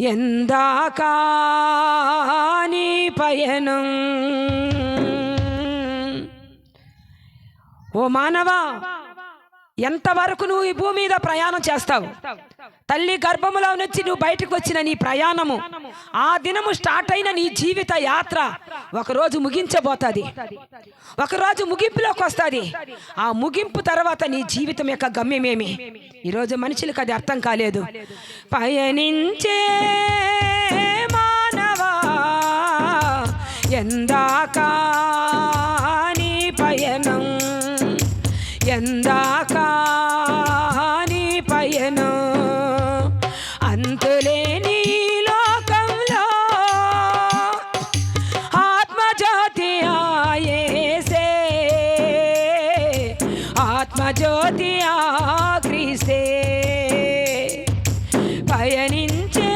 ఎందాకా పయనం? ఓ మానవా ఎంతవరకు నువ్వు ఈ భూమి మీద ప్రయాణం చేస్తావు? తల్లి గర్భములో నుంచి నువ్వు బయటకు వచ్చిన నీ ప్రయాణము ఆ దినము స్టార్ట్ అయిన నీ జీవిత యాత్ర ఒకరోజు ముగించబోతుంది. ఒకరోజు ముగింపులోకి వస్తుంది. ఆ ముగింపు తర్వాత నీ జీవితం యొక్క గమ్యమేమి? ఈరోజు మనుషులకు అది అర్థం కాలేదు. పయనించే ఎందాకా నీ పయను అంతులేని లోకంలో. ఆత్మజ్యోతి ఆయేసే ఆత్మజ్యోతి ఆగ్రీసే. పయనించే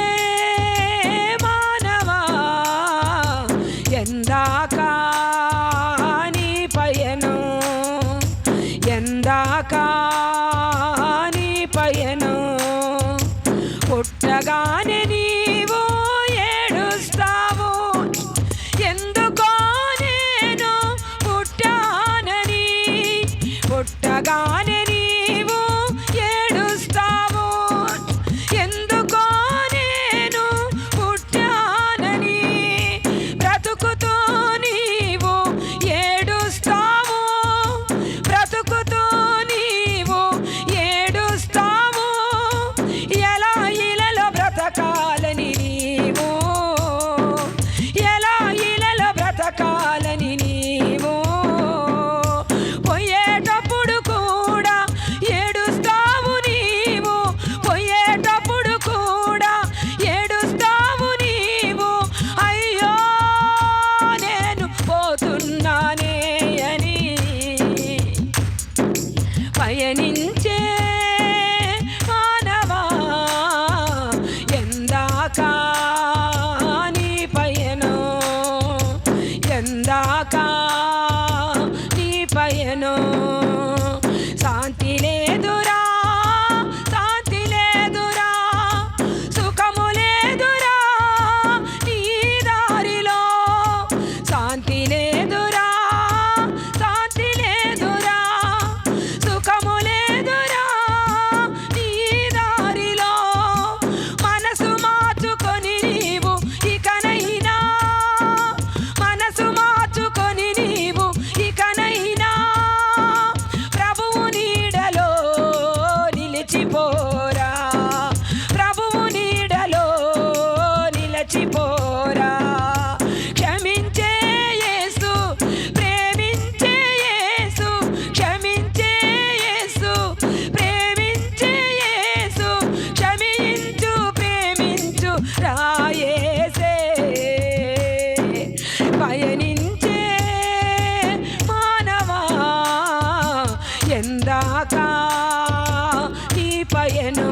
పుట్టగానే నీవు పయనించే రాయేసే. పయనించే మానవా ఎందాకా నీ పయను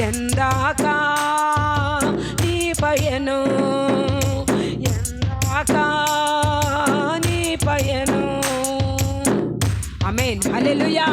ఎందాకా నీ పయను ఎందాకా నీ పయను. అమేన్ హల్లెలూయా.